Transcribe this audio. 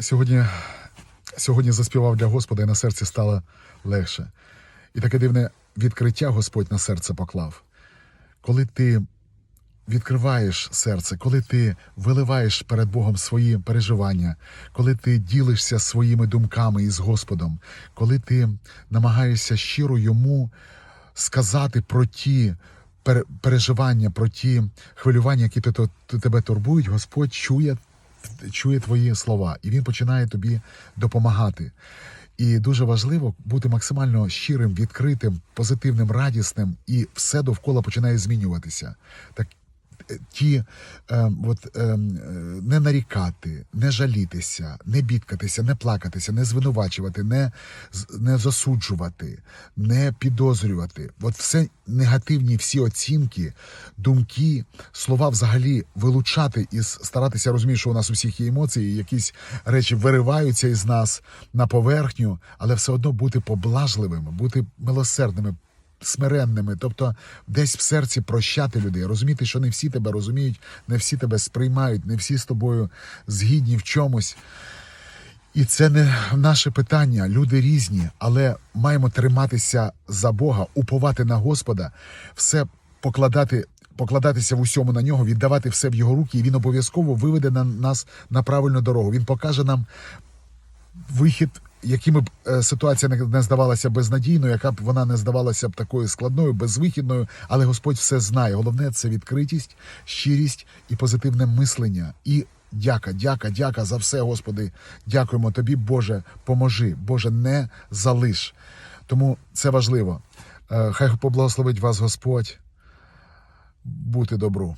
сьогодні, сьогодні заспівав для Господа, і на серці стало легше. І таке дивне відкриття Господь на серце поклав. Коли ти відкриваєш серце, коли ти виливаєш перед Богом свої переживання, коли ти ділишся своїми думками із Господом, коли ти намагаєшся щиро йому сказати про ті переживання, про ті хвилювання, які те- те- тебе турбують, Господь чує, чує твої слова, і Він починає тобі допомагати. І дуже важливо бути максимально щирим, відкритим, позитивним, радісним, і все довкола починає змінюватися. Так ті е, от, е, е, не нарікати, не жалітися, не бідкатися, не плакатися, не звинувачувати, не, не засуджувати, не підозрювати. От все негативні всі оцінки, думки, слова взагалі вилучати і старатися розуміти, що у нас у всіх є емоції, якісь речі вириваються із нас на поверхню, але все одно бути поблажливими, бути милосердними, смиренними, тобто десь в серці прощати людей, розуміти, що не всі тебе розуміють, не всі тебе сприймають, не всі з тобою згідні в чомусь. І це не наше питання. Люди різні, але маємо триматися за Бога, уповати на Господа, все покладати. Покладатися в усьому на нього, віддавати все в його руки, і він обов'язково виведе на нас на правильну дорогу. Він покаже нам вихід, якими б е, ситуація не, здавалася безнадійною, яка б вона не здавалася б такою складною, безвихідною, але Господь все знає. Головне це відкритість, щирість і позитивне мислення. І дяка, дяка, дяка за все, Господи. Дякуємо тобі, Боже, поможи, Боже, не залиш. Тому це важливо. Е, Хай поблагословить вас Господь. Бути добру.